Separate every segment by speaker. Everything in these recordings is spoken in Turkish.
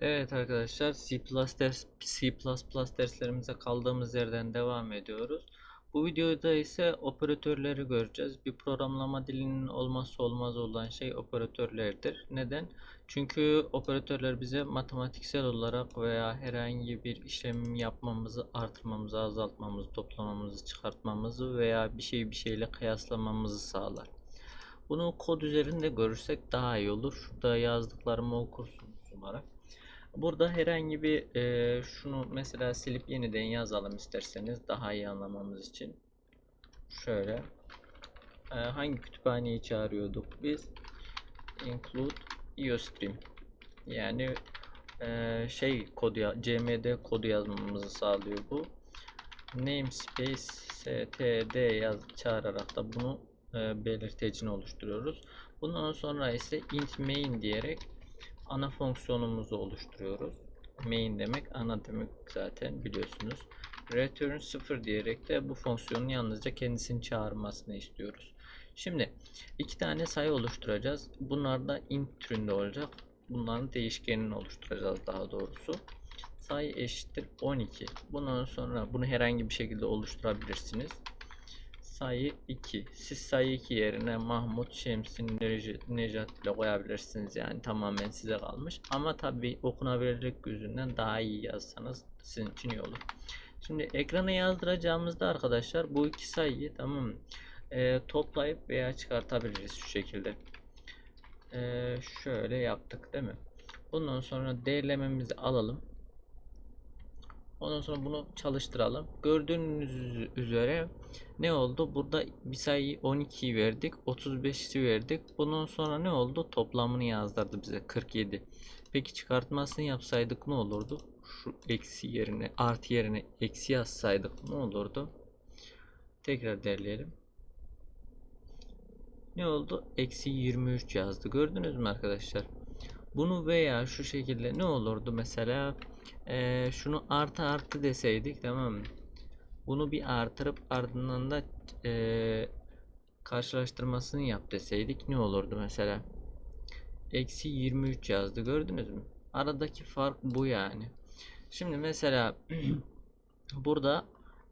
Speaker 1: Evet arkadaşlar C++ ders C++ derslerimize kaldığımız yerden devam ediyoruz. Bu videoda ise operatörleri göreceğiz. Bir programlama dilinin olmazsa olmaz olan şey operatörlerdir. Neden? Çünkü operatörler bize matematiksel olarak veya herhangi bir işlem yapmamızı, artırmamızı, azaltmamızı, toplamamızı, çıkartmamızı veya bir şeyi bir şeyle kıyaslamamızı sağlar. Bunu kod üzerinde görürsek daha iyi olur. Şurada yazdıklarımı okursunuz umarım. Burada herhangi bir e, şunu mesela silip yeniden yazalım isterseniz daha iyi anlamamız için. Şöyle. E, hangi kütüphaneyi çağırıyorduk biz? Include iostream. Yani e, şey kodu cmd kodu yazmamızı sağlıyor bu. Namespace std yaz çağırarak da bunu e, belirtecini oluşturuyoruz. Bundan sonra ise int main diyerek ana fonksiyonumuzu oluşturuyoruz. Main demek ana demek zaten biliyorsunuz. Return 0 diyerek de bu fonksiyonun yalnızca kendisini çağırmasını istiyoruz. Şimdi iki tane sayı oluşturacağız. Bunlar da int türünde olacak. Bunların değişkenini oluşturacağız daha doğrusu. Sayı eşittir 12. Bundan sonra bunu herhangi bir şekilde oluşturabilirsiniz sayı 2. Siz sayı 2 yerine Mahmut Şemsin Necat ile koyabilirsiniz yani tamamen size kalmış. Ama tabi okunabilirlik gözünden daha iyi yazsanız sizin için iyi olur. Şimdi ekrana yazdıracağımızda arkadaşlar bu iki sayıyı tamam e, toplayıp veya çıkartabiliriz şu şekilde. E, şöyle yaptık değil mi? Bundan sonra değerlememizi alalım. Ondan sonra bunu çalıştıralım. Gördüğünüz üzere ne oldu? Burada bir sayıyı 12'yi verdik. 35'i verdik. Bundan sonra ne oldu? Toplamını yazdırdı bize 47. Peki çıkartmasını yapsaydık ne olurdu? Şu eksi yerine artı yerine eksi yazsaydık ne olurdu? Tekrar derleyelim. Ne oldu? Eksi 23 yazdı. Gördünüz mü arkadaşlar? Bunu veya şu şekilde ne olurdu mesela? Ee, şunu artı artı deseydik tamam mı? Bunu bir artırıp ardından da e, karşılaştırmasını yap deseydik ne olurdu mesela? Eksi 23 yazdı gördünüz mü? Aradaki fark bu yani. Şimdi mesela burada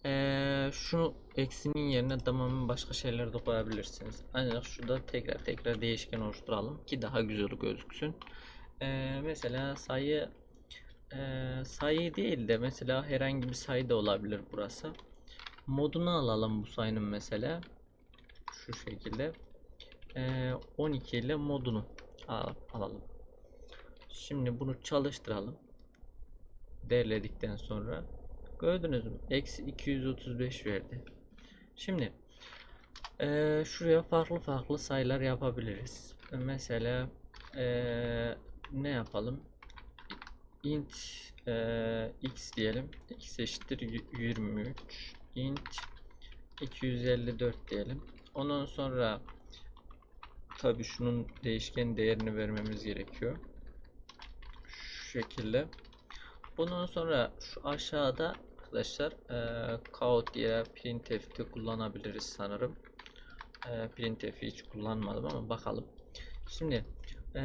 Speaker 1: ee, şunu eksinin yerine tamamen başka şeyler de koyabilirsiniz. Ancak şurada tekrar tekrar değişken oluşturalım ki daha güzel gözüksün. Ee, mesela sayı e, sayı değil de mesela herhangi bir sayı da olabilir burası. Modunu alalım bu sayının mesela. Şu şekilde. Ee, 12 ile modunu al alalım. Şimdi bunu çalıştıralım. Derledikten sonra gördünüz mü? Eksi 235 verdi. Şimdi e, şuraya farklı farklı sayılar yapabiliriz. Mesela e, ne yapalım? İnt e, x diyelim. x eşittir 23 int 254 diyelim. Ondan sonra tabi şunun değişken değerini vermemiz gerekiyor. Şu şekilde. Bundan sonra şu aşağıda arkadaşlar e, count diye printf'te kullanabiliriz sanırım. E, printf'i hiç kullanmadım ama bakalım. Şimdi e,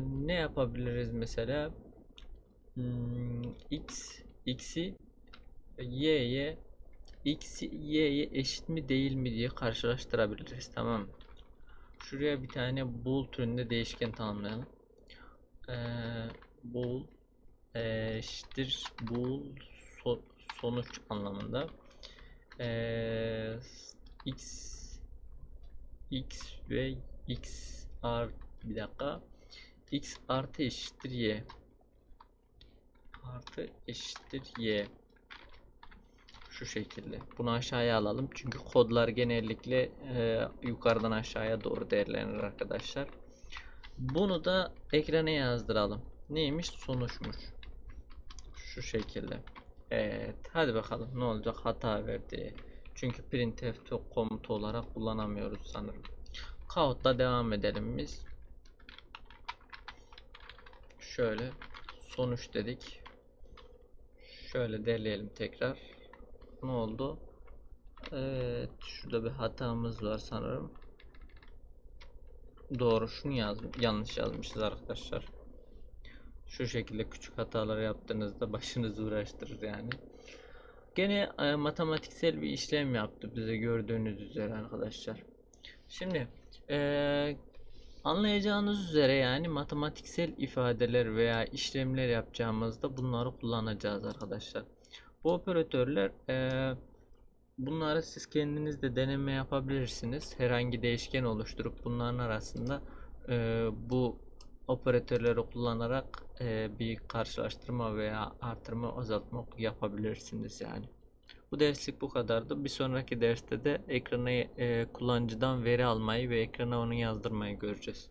Speaker 1: ne yapabiliriz mesela? Hmm, x x'i y'ye x y'ye eşit mi değil mi diye karşılaştırabiliriz tamam şuraya bir tane bool türünde değişken tanımlayalım. Ee, bool eşittir bool so sonuç anlamında. Ee, x x ve x art bir dakika. X artı eşittir y artı eşittir y. Şu şekilde. Bunu aşağıya alalım. Çünkü kodlar genellikle e, yukarıdan aşağıya doğru değerlenir arkadaşlar. Bunu da ekrana yazdıralım. Neymiş? Sonuçmuş şu şekilde. Evet hadi bakalım. Ne olacak? Hata verdi. Çünkü printf komutu olarak kullanamıyoruz sanırım. Count'la devam edelim biz. Şöyle sonuç dedik Şöyle derleyelim tekrar. Ne oldu? Evet, şurada bir hatamız var sanırım. Doğru, şunu yaz yanlış yazmışız arkadaşlar. Şu şekilde küçük hatalar yaptığınızda başınızı uğraştırır yani. Gene e, matematiksel bir işlem yaptı bize gördüğünüz üzere arkadaşlar. Şimdi e, anlayacağınız üzere yani matematiksel ifadeler veya işlemler yapacağımızda bunları kullanacağız arkadaşlar. Bu operatörler e, bunları siz kendiniz de deneme yapabilirsiniz. Herhangi değişken oluşturup bunların arasında e, bu operatörleri kullanarak e, bir karşılaştırma veya artırma azaltma yapabilirsiniz yani. Bu derslik bu kadardı. Bir sonraki derste de ekrana e, kullanıcıdan veri almayı ve ekrana onu yazdırmayı göreceğiz.